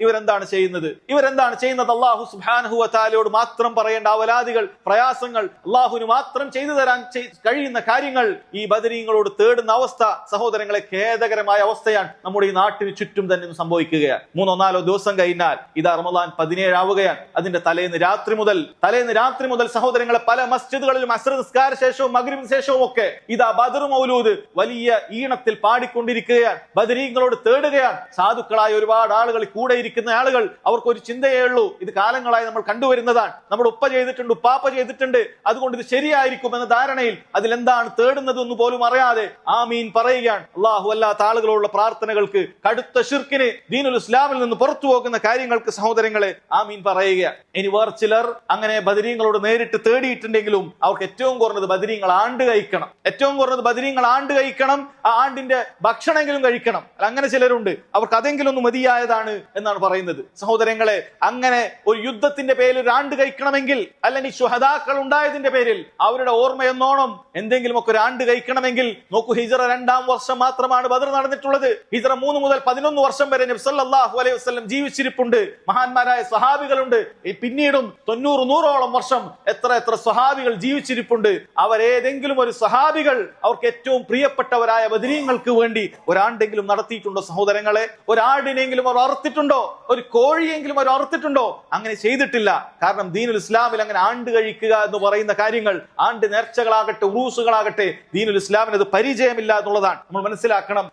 ഇവരെന്താണ് ചെയ്യുന്നത്? ഇവരെന്താണ് ചെയ്യുന്നത്? അള്ളാഹു സുബാനഹു താലയോട് മാത്രം പറയേണ്ട അവലാദികൾ പ്രയാസങ്ങൾ അള്ളാഹുവിന് മാത്രം ചെയ്തു തരാൻ കഴിയുന്ന കാര്യങ്ങൾ ഈ ബദരീങ്ങളോട് തേടുന്ന അവസ്ഥ സഹോദരങ്ങളെ ഖേദകരമായ അവസ്ഥയാണ് നമ്മുടെ ഈ നാട്ടിന് ചുറ്റും തന്നെ സംഭവിക്കുകയാണ്. മൂന്നോ നാലോ ദിവസം കഴിഞ്ഞാൽ ഇതാ റമദാൻ പതിനേഴാവുകയാണ്. അതിന്റെ തലേന്ന് രാത്രി മുതൽ തലേന്ന് രാത്രി മുതൽ സഹോദരങ്ങളെ പല മസ്ജിദുകളിലും അസ്ര നിസ്കാര ശേഷവും മഗ്രിബിന് ശേഷവും ഒക്കെ ഇതാ ബദർ മൗലൂദ് വലിയ ഈണത്തിൽ പാടിക്കൊണ്ടിരിക്കുകയാണ്. ബദരീങ്ങളോട് തേടുകയാണ്. സാധുക്കളായ ഒരുപാട് ആളുകൾ കൂടെ ഇരിക്കുന്ന ആളുകൾ അവർക്ക് ഒരു ചിന്തയേ ഉള്ളൂ. ഇത് കാലങ്ങളായി നമ്മൾ കണ്ടുവരുന്നതാണ്. നമ്മുടെ ഉപ്പ ചെയ്തിട്ടുണ്ട് ഉപ്പാപ്പ ചെയ്തിട്ടുണ്ട്. അതുകൊണ്ട് ഇത് ശരിയായിരിക്കും എന്ന ധാരണയിൽ അതിലെന്താണ് തേടുന്നത് എന്ന് പോലും അറിയാതെ ആമീൻ പറയുകയാണ്. അള്ളാഹു അല്ലാത്ത ആളുകളുള്ള പ്രാർത്ഥനകൾക്ക് കടുത്ത ഷിർക്കിന് ദീനുൽ ഇസ്ലാമിൽ നിന്ന് പുറത്തു പോകുന്ന കാര്യങ്ങൾക്ക് സഹോദരങ്ങളെ ആമീൻ പറയുക ഇനി വേറെ ചിലർ അങ്ങനെ ബദരീങ്ങളോട് നേരിട്ട് തേടിയിട്ടുണ്ടെങ്കിലും അവർക്ക് ഏറ്റവും കുറഞ്ഞത് ബദരീങ്ങൾ ആണ്ട് കഴിക്കണം. ഏറ്റവും കുറഞ്ഞത് ബദരീങ്ങൾ ആണ്ട് കഴിക്കണം ആ ആണ്ടിന്റെ ഭക്ഷണമെങ്കിലും കഴിക്കണം. അങ്ങനെ ചിലരുണ്ട്. അവർക്ക് അതെങ്കിലും ഒന്ന് മതിയായതാണ് എന്നാണ് പറയുന്നത്. സഹോദരങ്ങളെ അങ്ങനെ ഒരു യുദ്ധത്തിന്റെ പേരിൽ ഒരു ആണ്ട് കഴിക്കണമെങ്കിൽ അല്ലെങ്കിൽ ശുഹദാക്കൾ ഉണ്ടായതിന്റെ പേരിൽ അവരുടെ ഓർമ്മയെന്നോണം എന്തെങ്കിലും ഒക്കെ ഒരു ആണ്ട് കഴിക്കണമെങ്കിൽ നോക്കൂ ഹിജറ രണ്ടാം വർഷം മാത്രമാണ് ബദർ നടന്നിട്ടുള്ളത്. ഹിജറ മൂന്ന് മുതൽ പതിനൊന്ന് വർഷം വരെ നബ്സല്ലാഹു അലൈഹി വസ്ലം ജീവിച്ചിരിപ്പുണ്ട്. മഹാന്മാരായ സഹാബികളുണ്ട് പിന്നീടും തൊണ്ണൂറ് നൂറോളം വർഷം എത്ര എത്ര സഹാബികൾ ജീവിച്ചിരിപ്പുണ്ട്. അവരേതെങ്കിലും ഒരു സഹാബികൾ അവർക്ക് ഏറ്റവും പ്രിയപ്പെട്ടവരായ ബദരീങ്ങൾക്ക് വേണ്ടി ഒരാണ്ടെങ്കിലും നടത്തിയിട്ടുണ്ടോ സഹോദരങ്ങളെ? ഒരാടിനെങ്കിലും അവർ അറുത്തിട്ടുണ്ടോ? ഒരു കോഴിയെങ്കിലും അവർ അറുത്തിട്ടുണ്ടോ? അങ്ങനെ ചെയ്തിട്ടില്ല. കാരണം ദീനുൽ ഇസ്ലാമിൽ അങ്ങനെ ആണ്ട് കഴിക്കുക എന്ന് പറയുന്ന കാര്യങ്ങൾ ആണ്ട് നേർച്ചകളാകട്ടെ ഉറൂസുകളാകട്ടെ ദീനുൽ ഇസ്ലാമിന് അത് പരിചയമില്ല എന്നുള്ളതാണ്. നമ്മൾ മനസ്സിലാക്കണം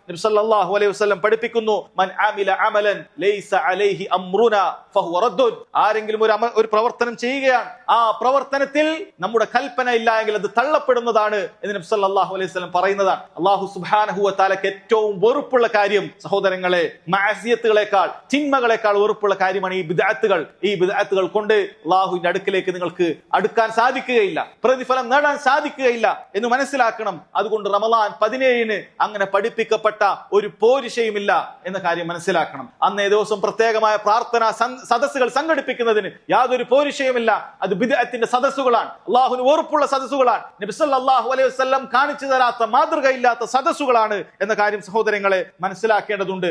അലൈഹി വസല്ലം പഠിപ്പിക്കുന്നു മൻ ആമില അമലൻ ലൈസ അലൈഹി ആരെങ്കിലും ഒരു ഒരു പ്രവർത്തനം ചെയ്യുകയാണ് ആ പ്രവർത്തനത്തിൽ നമ്മുടെ കൽപ്പന ഇല്ല എങ്കിൽ അത് തള്ളപ്പെടുന്നതാണ് എന്ന് നബി സല്ലല്ലാഹു അലൈഹി വസല്ലം പറയുന്നതാണ്. അള്ളാഹു സുബ്ഹാനഹു വ ഏറ്റവും വെറുപ്പുള്ള കാര്യം സഹോദരങ്ങളെ മാസിയത്തുകളെക്കാൾ ചിന്മകളെക്കാൾ ഉറപ്പുള്ള കാര്യമാണ് ഈ വിദാത്തുകൾ ഈ വിദാത്തുകൾ കൊണ്ട് അള്ളാഹുവിന്റെ അടുക്കിലേക്ക് നിങ്ങൾക്ക് അടുക്കാൻ സാധിക്കുകയില്ല. പ്രതിഫലം നേടാൻ സാധിക്കുകയില്ല എന്ന് മനസ്സിലാക്കണം. അതുകൊണ്ട് റമലാൻ പതിനേഴിന് അങ്ങനെ പഠിപ്പിക്കപ്പെട്ട ഒരു പോരിശയുമില്ല എന്ന കാര്യം മനസ്സിലാക്കണം. അന്നേ ദിവസം പ്രത്യേകമായ പ്രാർത്ഥന സദസ്സുകൾ സംഘടിപ്പിക്കുന്നതിന് യാതൊരു പോരിശയുമില്ല. അത് ബിദഅത്തിന്റെ സദസ്സുകളാണ്. അള്ളാഹുവിന് ഉറപ്പുള്ള സദസ്സുകളാണ്. നബി സല്ലല്ലാഹു അലൈഹി വസല്ലം കാണിച്ചു തരാത്ത മാതൃകയില്ലാത്ത സദസ്സുകളാണ് എന്ന കാര്യം സഹോദരങ്ങളെ മനസ്സിലാക്കേണ്ടതുണ്ട്.